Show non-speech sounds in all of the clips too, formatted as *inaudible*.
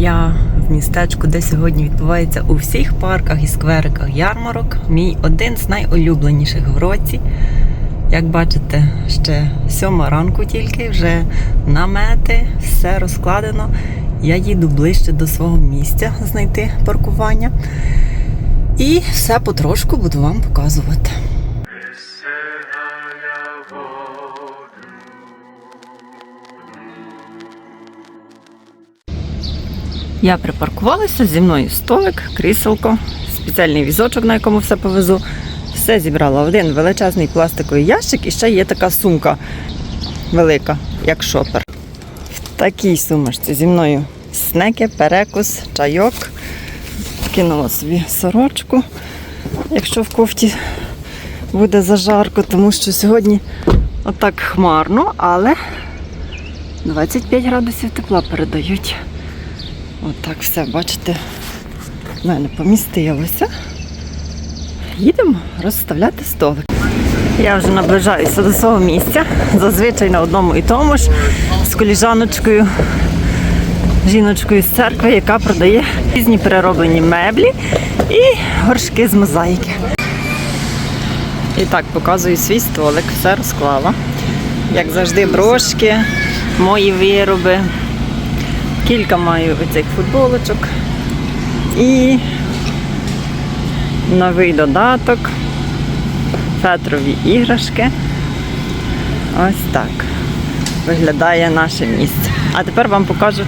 Я в містечку, де сьогодні відбувається у всіх парках і сквериках ярмарок. Мій один з найулюбленіших в році. Як бачите, ще сьома ранку тільки, вже намети, все розкладено. Я їду ближче до свого місця знайти паркування. І все потрошку буду вам показувати. Я припаркувалася зі мною столик, кріселко, спеціальний візочок, на якому все повезу. Все зібрала один величезний пластиковий ящик і ще є така сумка велика, як шопер. В такій сумочці зі мною снеки, перекус, чайок. Кинула собі сорочку, якщо в кофті буде зажарко, тому що сьогодні отак хмарно, але 25 градусів тепла передають. Отак все, бачите, в мене помістилося. Їдемо розставляти столик. Я вже наближаюся до свого місця, зазвичай на одному і тому ж, з коліжаночкою, жіночкою з церкви, яка продає різні перероблені меблі і горшки з мозаїки. І так, показую свій столик, все розклала. Як завжди, брошки, мої вироби, Кілька маю оцих футболочок. І новий додаток, фетрові іграшки. Ось так виглядає наше місце. А тепер вам покажу,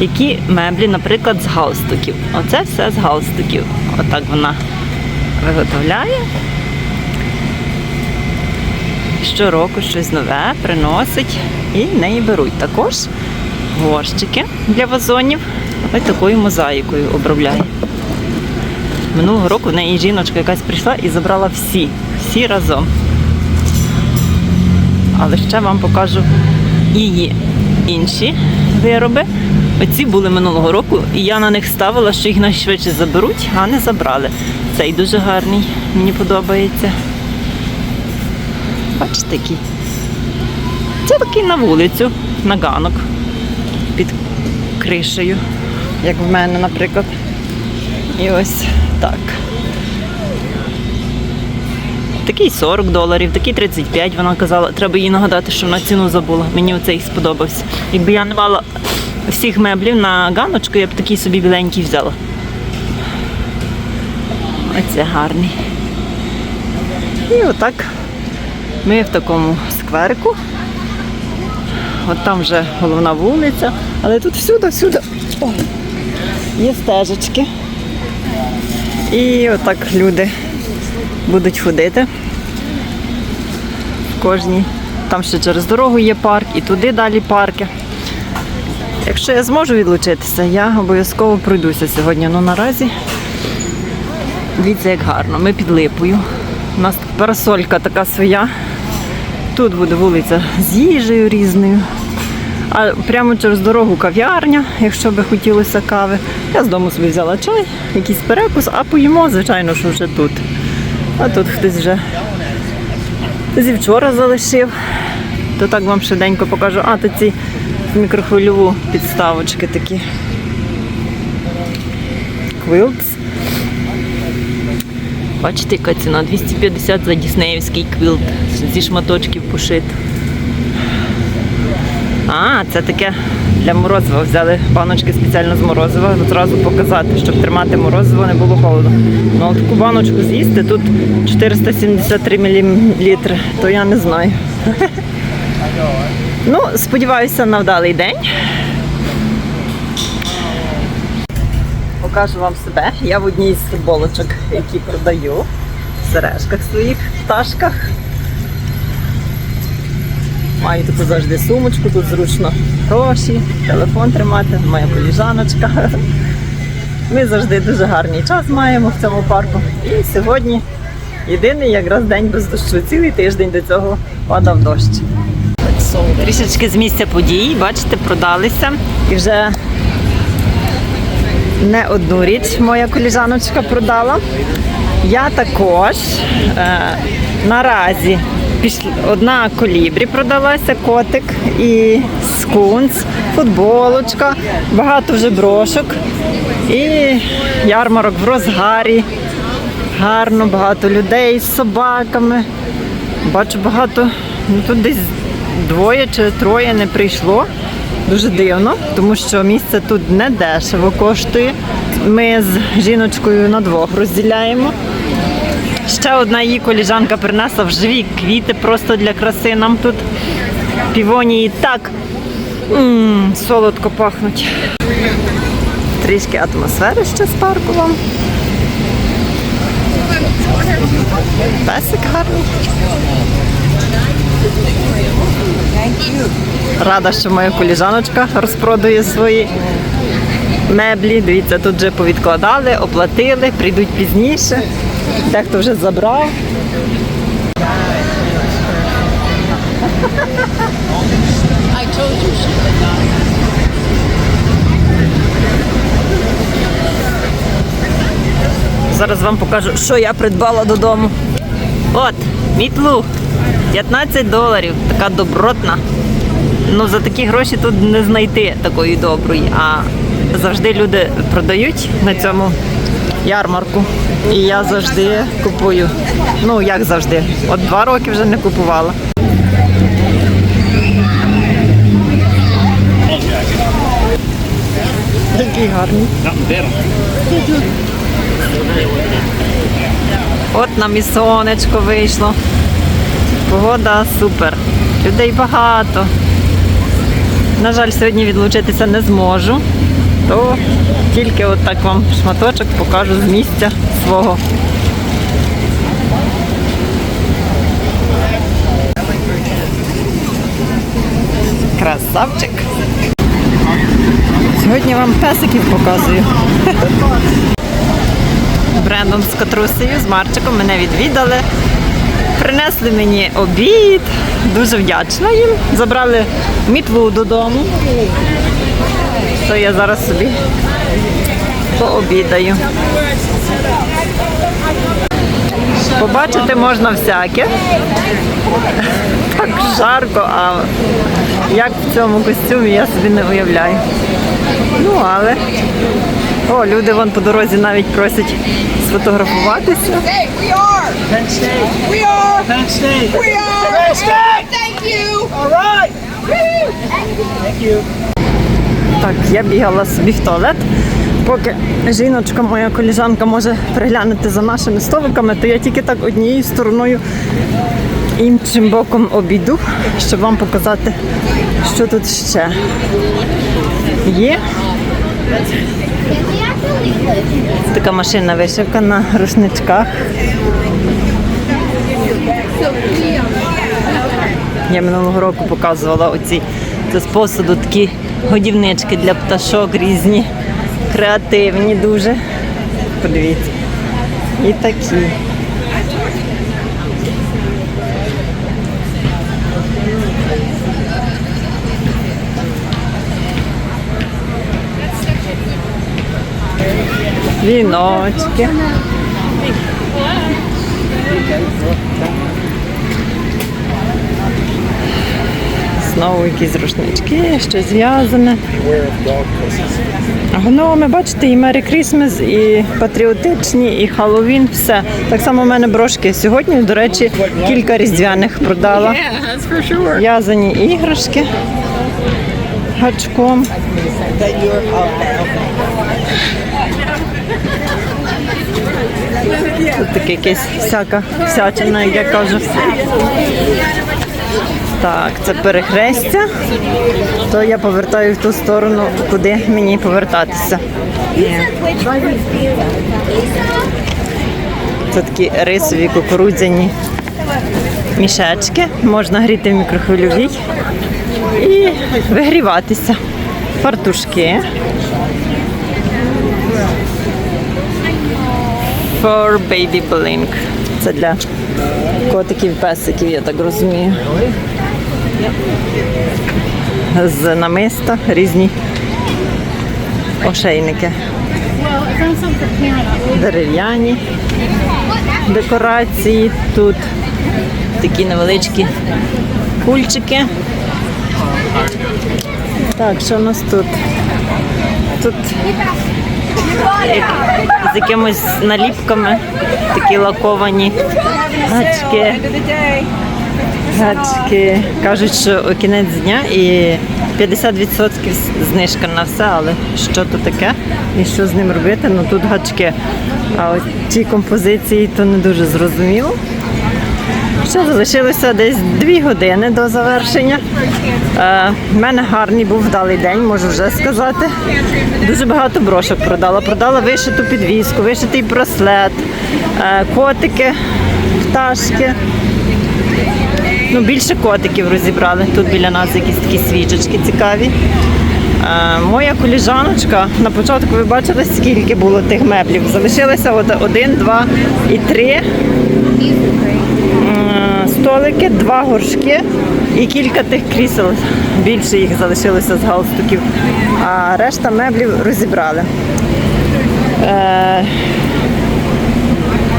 які меблі, наприклад, з галстуків. Оце все з галстуків. Отак вона виготовляє. Щороку щось нове приносить і неї беруть. Також горщики для вазонів. Ось такою мозаїкою обробляє. Минулого року в неї жіночка якась прийшла і забрала всі, всі разом. Але ще вам покажу її інші вироби. Оці були минулого року, і я на них ставила, що їх найшвидше заберуть, а не забрали. Цей дуже гарний, мені подобається. Бачите, який. Це такий на вулицю, на ганок під кришею, як в мене, наприклад. І ось так. Такий 40 доларів, такий 35, вона казала. Треба їй нагадати, що вона ціну забула. Мені оцей сподобався. Якби я не мала всіх меблів на ганочку, я б такий собі біленький взяла. Оце гарний. І отак ми в такому скверику. От там вже головна вулиця, але тут всюди-всюди є стежечки. І отак люди будуть ходити. Кожній. Там ще через дорогу є парк, і туди далі парки. Якщо я зможу відлучитися, я обов'язково пройдуся сьогодні. Ну наразі дивіться, як гарно. Ми під липою. У нас парасолька така своя. Тут буде вулиця з їжею різною. А прямо через дорогу кав'ярня, якщо би хотілося кави. Я з дому собі взяла чай, якийсь перекус, а поїмо, звичайно, що вже тут. А тут хтось вже зі вчора залишив. То так вам швиденько покажу. А, то ці мікрохвильову підставочки такі. Квилтс. Бачите, яка ціна? 250 за діснеївський квілт зі шматочків пошит. А, це таке для морозива. Взяли баночки спеціально з морозива, одразу показати, щоб тримати морозиво, не було холодно. Ну, таку баночку з'їсти, тут 473 мл, то я не знаю. *laughs* Ну, сподіваюся на вдалий день. Покажу вам себе. Я в одній з футболочок, які продаю в сережках своїх, пташках. Маю тут завжди сумочку, тут зручно гроші, телефон тримати, моя коліжаночка. Ми завжди дуже гарний час маємо в цьому парку. І сьогодні єдиний якраз день без дощу. Цілий тиждень до цього падав дощ. Трішечки з місця подій, бачите, продалися. І вже не одну річ моя коліжаночка продала. Я також е, наразі Пішли. Одна колібрі продалася, котик і скунс, футболочка, багато вже брошок. І ярмарок в розгарі. Гарно, багато людей з собаками. Бачу багато, ну тут десь двоє чи троє не прийшло. Дуже дивно, тому що місце тут не дешево коштує. Ми з жіночкою на двох розділяємо. Ще одна її коліжанка принесла в живі квіти просто для краси. Нам тут півонії так м, солодко пахнуть. Трішки атмосфери ще з парку вам. Песик гарний. Рада, що моя коліжаночка розпродує свої меблі. Дивіться, тут вже повідкладали, оплатили, прийдуть пізніше. Дехто вже забрав. Зараз вам покажу, що я придбала додому. От, мітлу. 15 доларів. Така добротна. Ну, за такі гроші тут не знайти такої доброї. А завжди люди продають на цьому ярмарку. І я завжди купую. Ну, як завжди. От два роки вже не купувала. Такий гарний. От нам і сонечко вийшло. Погода супер. Людей багато. На жаль, сьогодні відлучитися не зможу. То тільки от так вам шматочок покажу з місця свого. Красавчик. Сьогодні вам песиків показую. Брендон з Катрусею, з Марчиком мене відвідали. Принесли мені обід. Дуже вдячна їм. Забрали мітлу додому. То я зараз собі пообідаю. Побачити можна всяке. Так жарко, а як в цьому костюмі я собі не уявляю. Ну, але о, люди вон по дорозі навіть просять сфотографуватися. Hey, we are. Penn State. We are. Penn State. We are. Penn State. Thank you. All right. Thank you. Так, я бігала собі в туалет. Поки жіночка, моя коліжанка може приглянути за нашими столиками, то я тільки так однією стороною іншим боком обійду, щоб вам показати, що тут ще є. Така машинна вишивка на рушничках. Я минулого року показувала оці це з посуду такі годівнички для пташок різні, креативні дуже. Подивіться. І такі. Віночки. Знову якісь рушнички, щось зв'язане. Гноми, бачите, і Merry Christmas, і патріотичні, і Хеллоуін, все. Так само в мене брошки сьогодні, до речі, кілька різдвяних продала. В'язані іграшки гачком. Тут таке якесь всяка всячина, як я кажу. Так, це перехрестя. То я повертаю в ту сторону, куди мені повертатися. Це такі рисові кукурудзяні мішечки. Можна гріти в мікрохвильовій і вигріватися. Фартушки. For baby blink. Це для котиків, песиків, я так розумію. З намиста різні ошейники. Дерев'яні декорації тут такі невеличкі кульчики. Так, що в нас тут? Тут з якимось наліпками такі лаковані гачки. Гачки. Кажуть, що кінець дня і 50% знижка на все, але що то таке і що з ним робити? Ну тут гачки. А от ті композиції то не дуже зрозуміло. Ще залишилося десь дві години до завершення. Е, в мене гарний був вдалий день, можу вже сказати. Дуже багато брошок продала. Продала вишиту підвіску, вишитий браслет, е, котики, пташки. Ну, більше котиків розібрали. Тут біля нас якісь такі свічечки цікаві. Е, моя коліжаночка, на початку ви бачили, скільки було тих меблів. Залишилося от один, два і три столики, два горшки і кілька тих крісел. Більше їх залишилося з галстуків, а решта меблів розібрали. Е,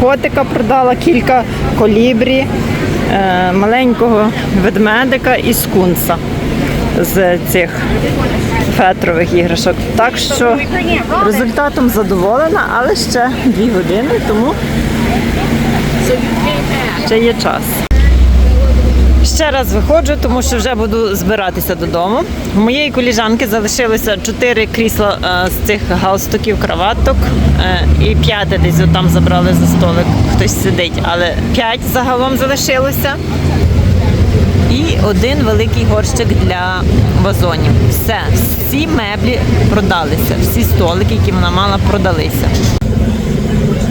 Котика продала кілька колібрі, маленького ведмедика і скунса з цих фетрових іграшок. Так що результатом задоволена, але ще дві години, тому ще є час. Ще раз виходжу, тому що вже буду збиратися додому. У моєї коліжанки залишилося чотири крісла е, з цих галстуків, краваток е, і п'яте десь там забрали за столик. Хтось сидить, але п'ять загалом залишилося. І один великий горщик для вазонів. Все, всі меблі продалися, всі столики, які вона мала, продалися.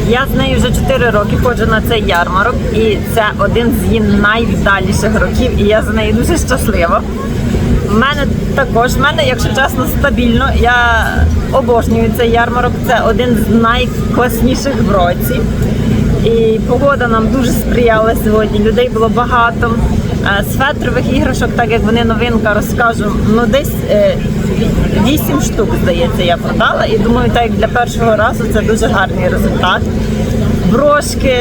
Я з нею вже 4 роки ходжу на цей ярмарок, і це один з її найвдаліших років, і я за нею дуже щаслива. В мене також, в мене, якщо чесно, стабільно. Я обожнюю цей ярмарок. Це один з найкласніших в році. І погода нам дуже сприяла сьогодні. Людей було багато. Е, З фетрових іграшок, так як вони новинка, розкажу, ну десь е, вісім штук, здається, я продала. І думаю, так як для першого разу це дуже гарний результат. Брошки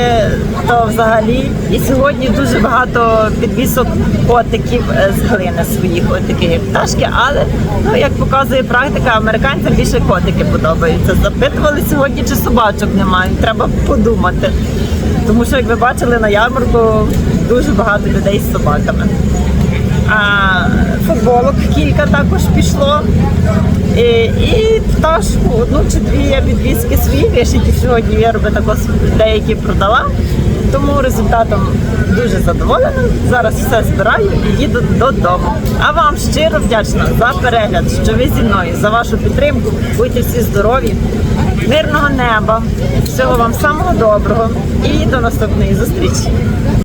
то взагалі. І сьогодні дуже багато підвісок котиків е, з глини своїх, от такі як пташки. Але ну як показує практика, американцям більше котики подобаються. Запитували сьогодні, чи собачок немає. Треба подумати. Тому що, як ви бачили на ярмарку, дуже багато людей з собаками. Футболок кілька також пішло. І, пташку, одну чи дві я підвіски свої вишиті сьогодні я роблю також деякі продала. Тому результатом дуже задоволена. Зараз все збираю і їду додому. А вам щиро вдячна за перегляд, що ви зі мною, за вашу підтримку. Будьте всі здорові, мирного неба, всього вам самого доброго і до наступної зустрічі.